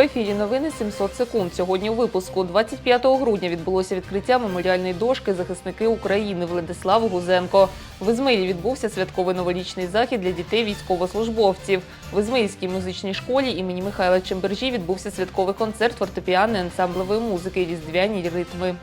Ефірі новини 700 секунд. Сьогодні у випуску 25 грудня відбулося відкриття меморіальної дошки захисники України Владиславу Гузенко. В Ізмаїлі відбувся святковий новорічний захід для дітей військовослужбовців. В Ізмаїльській музичній школі імені Михайла Чембержі відбувся святковий концерт фортепіанної ансамблевої музики Різдвяні ритми.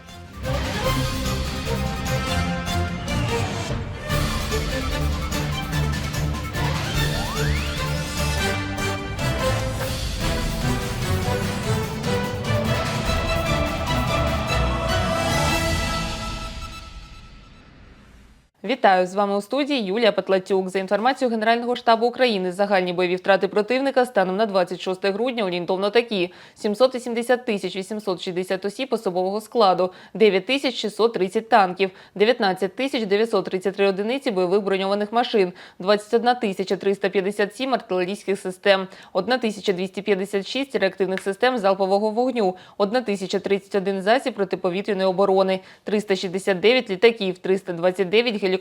Вітаю з вами у студії Юлія Петлатюк. За інформацією Генерального штабу України, загальні бойові втрати противника станом на 26 грудня орієнтовно такі: 780 тисяч 860 осіб особового складу, 9 тисяч 630 танків, 19 тисяч 933 одиниці бойових броньованих машин, 21 тисяча 357 артилерійських систем, 1 тисяча 256 реактивних систем залпового вогню, 1 тисяча 31 засіб протиповітряної оборони, 369 літаків, 329 гелікоптерів,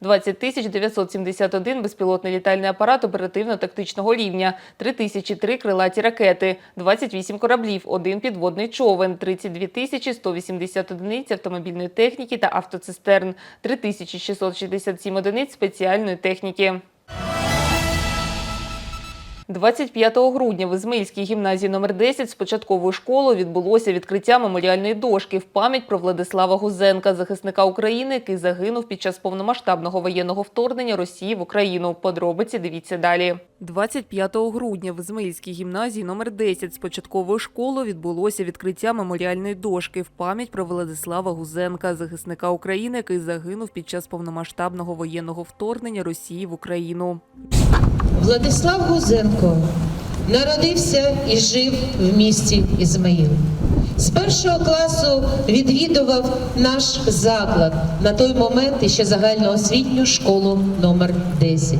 20 тисяч 971 безпілотний літальний апарат оперативно-тактичного рівня, 3003 крилаті ракети, 28 кораблів, 1 підводний човен, 32 тисячі 180 одиниць автомобільної техніки та автоцистерн, 3667 одиниць спеціальної техніки. 25 грудня в Ізмаїльській гімназії номер 10 з початкової школи відбулося відкриття меморіальної дошки в пам'ять про Владислава Гузенка, захисника України, який загинув під час повномасштабного воєнного вторгнення Росії в Україну. Подробиці дивіться далі. 25 грудня в Ізмаїльській гімназії номер 10 з початковою школою відбулося відкриття меморіальної дошки в пам'ять про Владислава Гузенка, захисника України, який загинув під час повномасштабного воєнного вторгнення Росії в Україну. Владислав Гузенко народився і жив в місті Ізмаїл. З першого класу відвідував наш заклад на той момент іще загальноосвітню школу номер 10.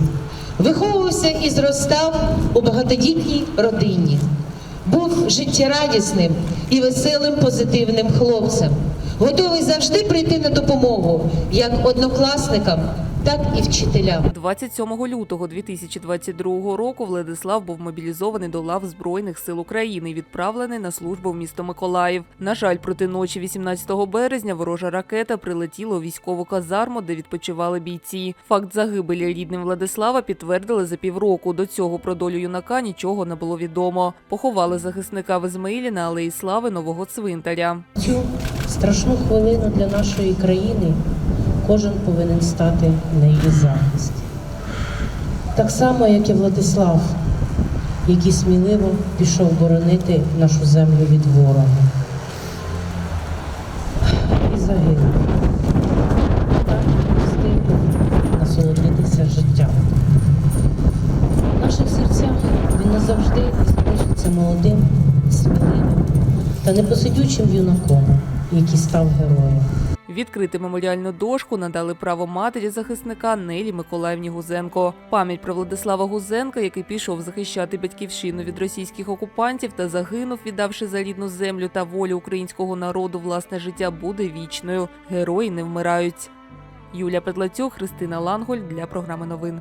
Виховувався і зростав у багатодітній родині. Був життєрадісним і веселим позитивним хлопцем, готовий завжди прийти на допомогу як однокласникам, так і вчителям. 27 лютого 2022 року Владислав був мобілізований до лав Збройних сил України і відправлений на службу в місто Миколаїв. На жаль, проти ночі 18 березня ворожа ракета прилетіла у військову казарму, де відпочивали бійці. Факт загибелі рідним Владислава підтвердили за півроку. До цього про долю юнака нічого не було відомо. Поховали захисника в Ізмаїлі на алеї Слави нового цвинтаря. Цю страшну хвилину для нашої країни кожен повинен стати на її захист. Так само, як і Владислав, який сміливо пішов боронити нашу землю від ворога. І загинув. Так встиг насолодитися життям. В наших серцях він назавжди залишиться молодим, сміливим та непосидючим юнаком, який став героєм. Відкрити меморіальну дошку надали право матері захисника Нелі Миколаївні Гузенко. Пам'ять про Владислава Гузенка, який пішов захищати батьківщину від російських окупантів та загинув, віддавши за рідну землю та волю українського народу власне життя, буде вічною. Герої не вмирають. Юлія Петлацюк, Христина Ланголь для програми новин.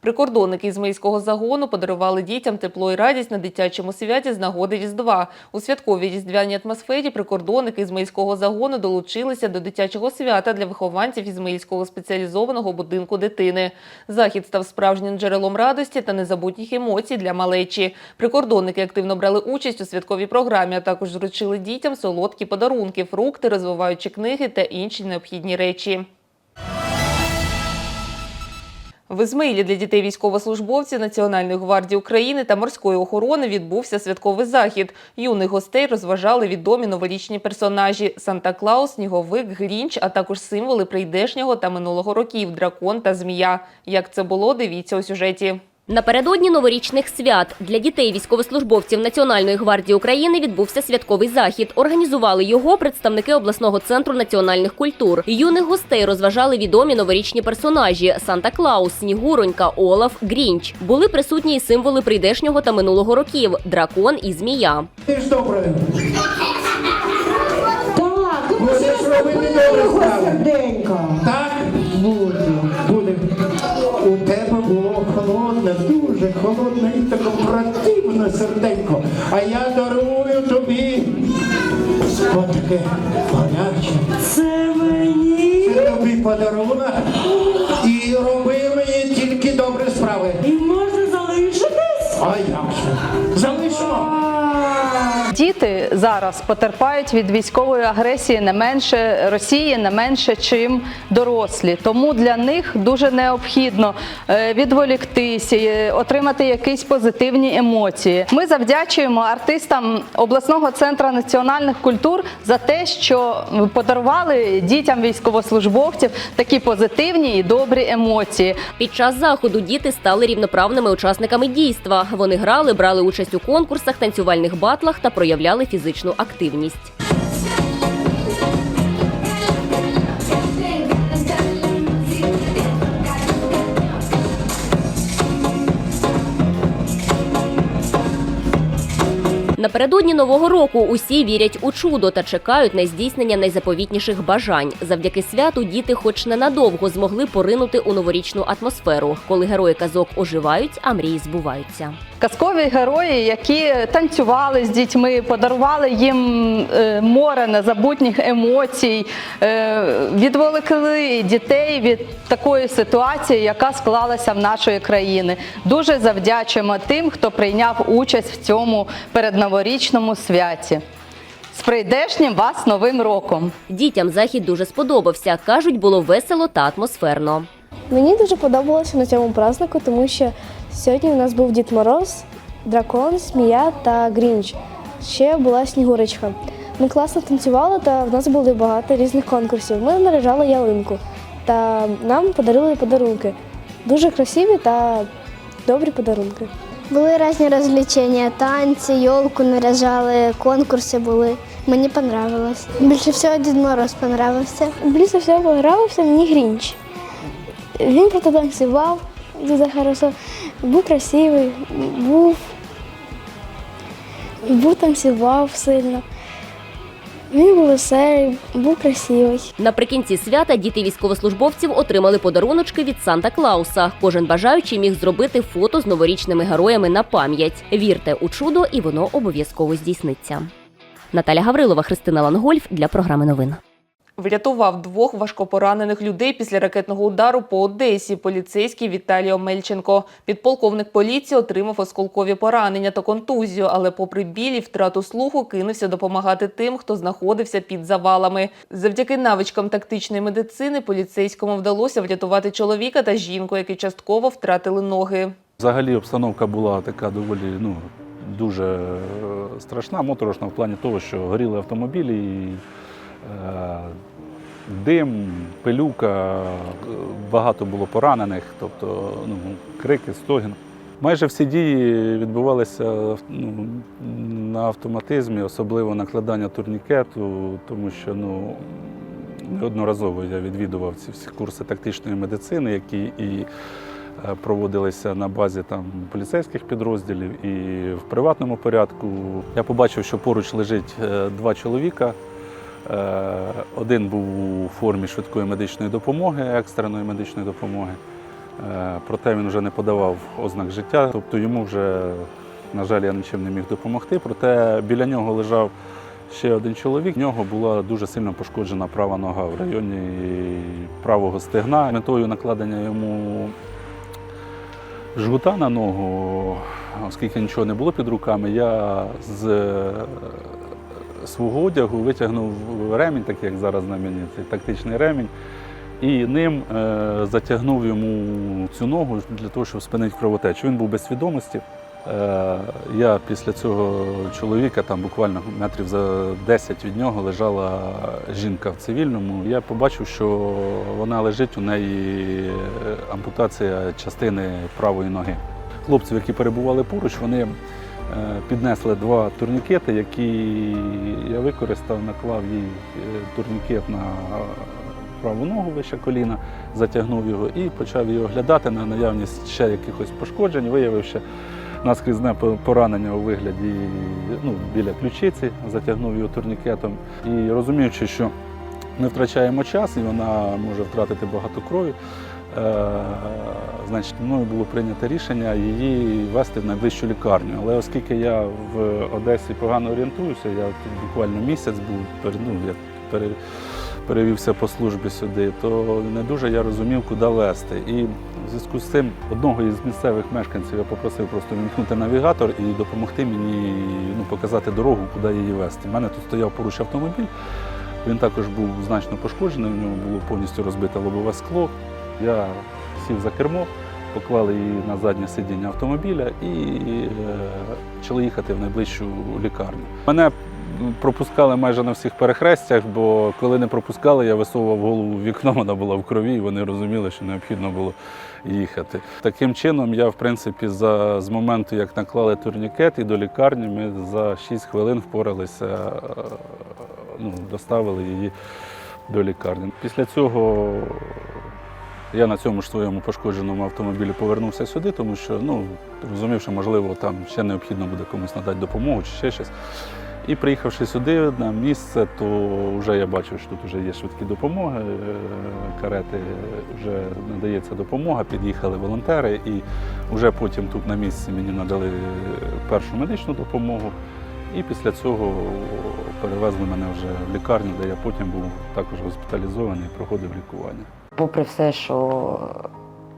Прикордонники Ізмаїльського загону подарували дітям тепло і радість на дитячому святі з нагоди Різдва. У святковій різдвяній атмосфері прикордонники Ізмаїльського загону долучилися до дитячого свята для вихованців Ізмаїльського спеціалізованого будинку дитини. Захід став справжнім джерелом радості та незабутніх емоцій для малечі. Прикордонники активно брали участь у святковій програмі, а також вручили дітям солодкі подарунки, фрукти, розвиваючі книги та інші необхідні речі. В Ізмаїлі для дітей військовослужбовців Національної гвардії України та морської охорони відбувся святковий захід. Юних гостей розважали відомі новорічні персонажі Санта-Клаус, Сніговик, Грінч, а також символи прийдешнього та минулого років дракон та змія. Як це було, дивіться у сюжеті. Напередодні новорічних свят для дітей військовослужбовців Національної гвардії України відбувся святковий захід. Організували його представники обласного центру національних культур. Юних гостей розважали відомі новорічні персонажі: Санта-Клаус, Снігуронька, Олаф, Грінч. Були присутні і символи прийдешнього та минулого років дракон і змія. Так, противно серденько, а я дарую тобі отаке гаряче. Це мені Це тобі подарунок і роби мені тільки добрі справи. і можна залишитись. А як же? Залишимо. Діти зараз потерпають від військової агресії не менше Росії, не менше, чим дорослі. Тому для них дуже необхідно е, відволіктися, е, отримати якісь позитивні емоції. Ми завдячуємо артистам обласного центру національних культур за те, що подарували дітям військовослужбовців такі позитивні і добрі емоції. Під час заходу діти стали рівноправними учасниками дійства. Вони грали, брали участь у конкурсах, танцювальних батлах та проявляли фізичну активність. Напередодні нового року усі вірять у чудо та чекають на здійснення найзаповітніших бажань. Завдяки святу діти, хоч ненадовго, змогли поринути у новорічну атмосферу, коли герої казок оживають, а мрії збуваються. Казкові герої, які танцювали з дітьми, подарували їм е, море незабутніх емоцій, е, відволікли дітей від такої ситуації, яка склалася в нашої країни. Дуже завдячуємо тим, хто прийняв участь в цьому передноворічному святі. З прийдешнім вас новим роком! Дітям захід дуже сподобався. кажуть, було весело та атмосферно. Мені дуже подобалося на цьому празднику, тому що сьогодні у нас був Дід Мороз, дракон, змія та Грінч. Ще була Снігурочка. Ми класно танцювали, та в нас було багато різних конкурсів. Ми наряжали ялинку та нам подарили подарунки. Дуже красиві та добрі подарунки. Були різні розвлечення, танці, йолку наряжали, конкурси були. Мені понравилось. Більше всього Дід Мороз понравився. Більше всього подобався мені Грінч. Він протанцював дуже хорошо, був красивий, був, був танцював сильно. Він був веселий, був красивий. Наприкінці свята діти військовослужбовців отримали подаруночки від Санта Клауса. Кожен бажаючий міг зробити фото з новорічними героями на пам'ять. Вірте у чудо, і воно обов'язково здійсниться. Наталя Гаврилова, Христина Лангольф для програми новин. Врятував двох важкопоранених людей після ракетного удару по Одесі. Поліцейський Віталій Омельченко. Підполковник поліції отримав осколкові поранення та контузію, але, попри біль і втрату слуху, кинувся допомагати тим, хто знаходився під завалами. Завдяки навичкам тактичної медицини поліцейському вдалося врятувати чоловіка та жінку, які частково втратили ноги. Взагалі обстановка була така доволі ну, дуже е, страшна, моторошна в плані того, що горіли автомобілі, і, е, дим, пилюка, багато було поранених, тобто ну, крики, стогін. Майже всі дії відбувалися ну, на автоматизмі, особливо накладання турнікету, тому що ну, неодноразово я відвідував ці всі курси тактичної медицини, які і е, проводилися на базі там поліцейських підрозділів і в приватному порядку. Я побачив, що поруч лежить е, два чоловіка. Е, Один був у формі швидкої медичної допомоги, екстреної медичної допомоги. Е, Проте він вже не подавав ознак життя, тобто йому вже, на жаль, я нічим не міг допомогти. Проте біля нього лежав ще один чоловік. В нього була дуже сильно пошкоджена права нога в районі правого стегна. Метою накладення йому жгута на ногу, оскільки нічого не було під руками, я з свого одягу витягнув ремінь, такий як зараз на мені, цей тактичний ремінь, і ним е, затягнув йому цю ногу для того, щоб спинити кровотечу. Він був без свідомості. Е, Я після цього чоловіка, там буквально метрів за 10 від нього, лежала жінка в цивільному. Я побачив, що вона лежить, у неї е, ампутація частини правої ноги. Хлопців, які перебували поруч, вони піднесли два турнікети, які я використав, наклав їй е, турнікет на праву ногу вище коліна, затягнув його і почав її оглядати на наявність ще якихось пошкоджень, виявив ще наскрізне поранення у вигляді ну, біля ключиці, затягнув його турнікетом. І розуміючи, що ми втрачаємо час і вона може втратити багато крові, Е, Значить, мною було прийнято рішення її вести в найближчу лікарню. Але оскільки я в Одесі погано орієнтуюся, я тут буквально місяць був, ну, я пере, перевівся по службі сюди, то не дуже я розумів, куди вести. І в зв'язку з цим одного із місцевих мешканців я попросив просто вімкнути навігатор і допомогти мені ну, показати дорогу, куди її вести. У мене тут стояв поруч автомобіль. Він також був значно пошкоджений, в нього було повністю розбите лобове скло. Я сів за кермо, поклали її на заднє сидіння автомобіля і е, почали їхати в найближчу лікарню. Мене пропускали майже на всіх перехрестях, бо коли не пропускали, я висовував голову в вікно, вона була в крові, і вони розуміли, що необхідно було їхати. Таким чином, я, в принципі, за, з моменту, як наклали турнікет і до лікарні, ми за 6 хвилин впоралися, е, ну, доставили її до лікарні. Після цього я на цьому ж своєму пошкодженому автомобілі повернувся сюди, тому що ну, розумів, що можливо там ще необхідно буде комусь надати допомогу чи ще щось. І приїхавши сюди на місце, то вже я бачив, що тут вже є швидкі допомоги, е, карети вже надається допомога, під'їхали волонтери, і вже потім тут на місці мені надали першу медичну допомогу. І після цього перевезли мене вже в лікарню, де я потім був також госпіталізований і проходив лікування. Попри все, що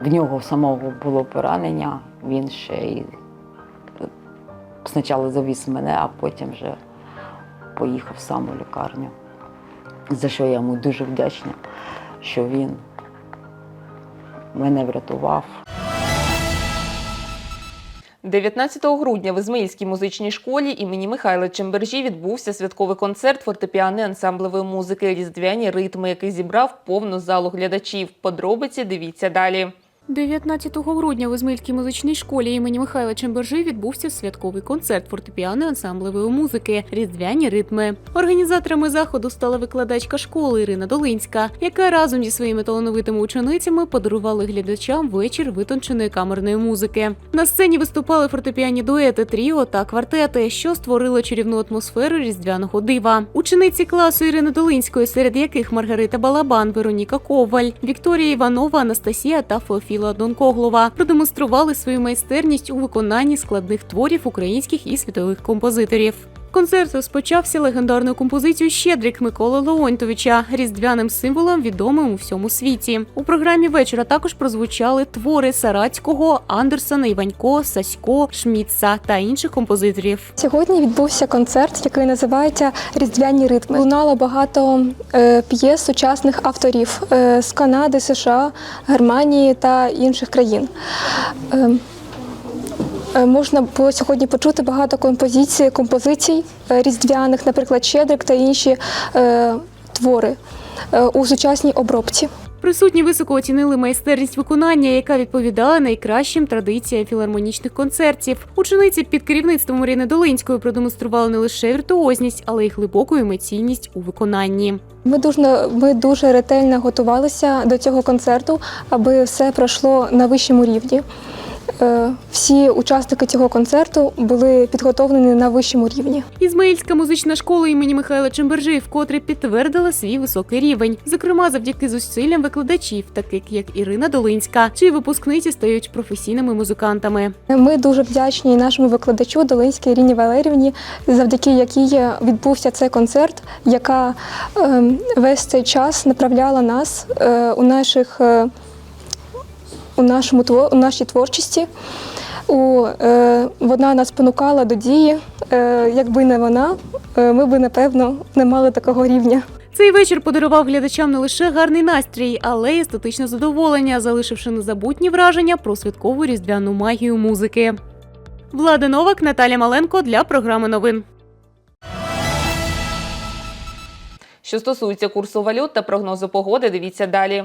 в нього самого було поранення, він ще й спочатку завіз мене, а потім вже поїхав сам у лікарню. За що я йому дуже вдячна, що він мене врятував. 19 грудня в Ізмаїльській музичній школі імені Михайла Чембержі відбувся святковий концерт фортепіано ансамблевої музики Різдвяні ритми, який зібрав повну залу глядачів. Подробиці дивіться далі. 19 грудня в Ізмаїльській музичній школі імені Михайла Чембержи відбувся святковий концерт фортепіано ансамблевої музики Різдвяні ритми. Організаторами заходу стала викладачка школи Ірина Долинська, яка разом зі своїми талановитими ученицями подарували глядачам вечір витонченої камерної музики. На сцені виступали фортепіані дуети, тріо та квартети, що створили чарівну атмосферу різдвяного дива. Учениці класу Ірини Долинської, серед яких Маргарита Балабан, Вероніка Коваль, Вікторія Іванова, Анастасія та Феофіла Донкоглова продемонстрували свою майстерність у виконанні складних творів українських і світових композиторів. Концерт розпочався легендарною композицією Щедрик Миколи Леонтовича, різдвяним символом, відомим у всьому світі. У програмі вечора також прозвучали твори Сарацького, Андерсона, Іванько, Сасько, Шмітца та інших композиторів. Сьогодні відбувся концерт, який називається Різдвяні ритми. Лунало багато е, п'єс сучасних авторів е, з Канади, США, Германії та інших країн. Е, Можна було сьогодні почути багато композицій, композицій е, різдвяних, наприклад, Щедрик та інші е, твори у сучасній обробці. Присутні високо оцінили майстерність виконання, яка відповідала найкращим традиціям філармонічних концертів. Учениці під керівництвом Марини Долинської продемонстрували не лише віртуозність, але й глибоку емоційність у виконанні. Ми дуже, ми дуже ретельно готувалися до цього концерту, аби все пройшло на вищому рівні. Е, Всі учасники цього концерту були підготовлені на вищому рівні. Ізмаїльська музична школа імені Михайла Чембержи вкотре підтвердила свій високий рівень, зокрема завдяки зусиллям викладачів, таких як Ірина Долинська, чиї випускниці стають професійними музикантами. Ми дуже вдячні нашому викладачу Долинській Іріні Валерівні, завдяки якій відбувся цей концерт, яка е, весь цей час направляла нас е, у наших. У нашому у нашій творчості. У, е, вона нас спонукала до дії. Е, якби не вона, е, ми б напевно не мали такого рівня. Цей вечір подарував глядачам не лише гарний настрій, але й естетичне задоволення, залишивши незабутні враження про святкову різдвяну магію музики. Влада Новак, Наталя Маленко для програми новин. Що стосується курсу валют та прогнозу погоди, дивіться далі.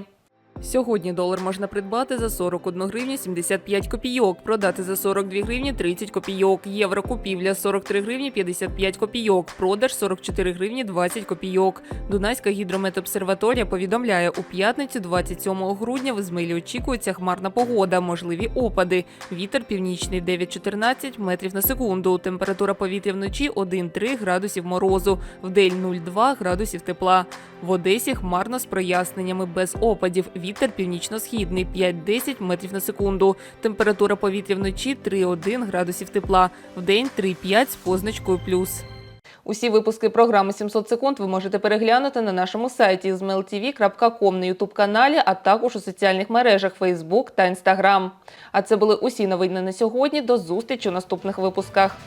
Сьогодні долар можна придбати за 41 гривню 75 копійок, продати за 42 гривні 30 копійок, євро купівля 43 гривні 55 копійок, продаж 44 гривні 20 копійок. Дунайська гідрометобсерваторія повідомляє, у п'ятницю 27 грудня в Ізмаїлі очікується хмарна погода, можливі опади. Вітер північний 9-14 метрів на секунду. Температура повітря вночі 1-3 градусів морозу, вдень 0,2 градусів тепла. В Одесі хмарно з проясненнями без опадів. Вітер Вітер північно-східний 5-10 метрів на секунду. Температура повітря вночі 3-1 градусів тепла. Вдень 3-5 з позначкою плюс. Усі випуски програми «700 секунд ви можете переглянути на нашому сайті zmltv.com на ютуб-каналі, а також у соціальних мережах Facebook та Instagram. А це були усі новини на сьогодні. До зустрічі у наступних випусках.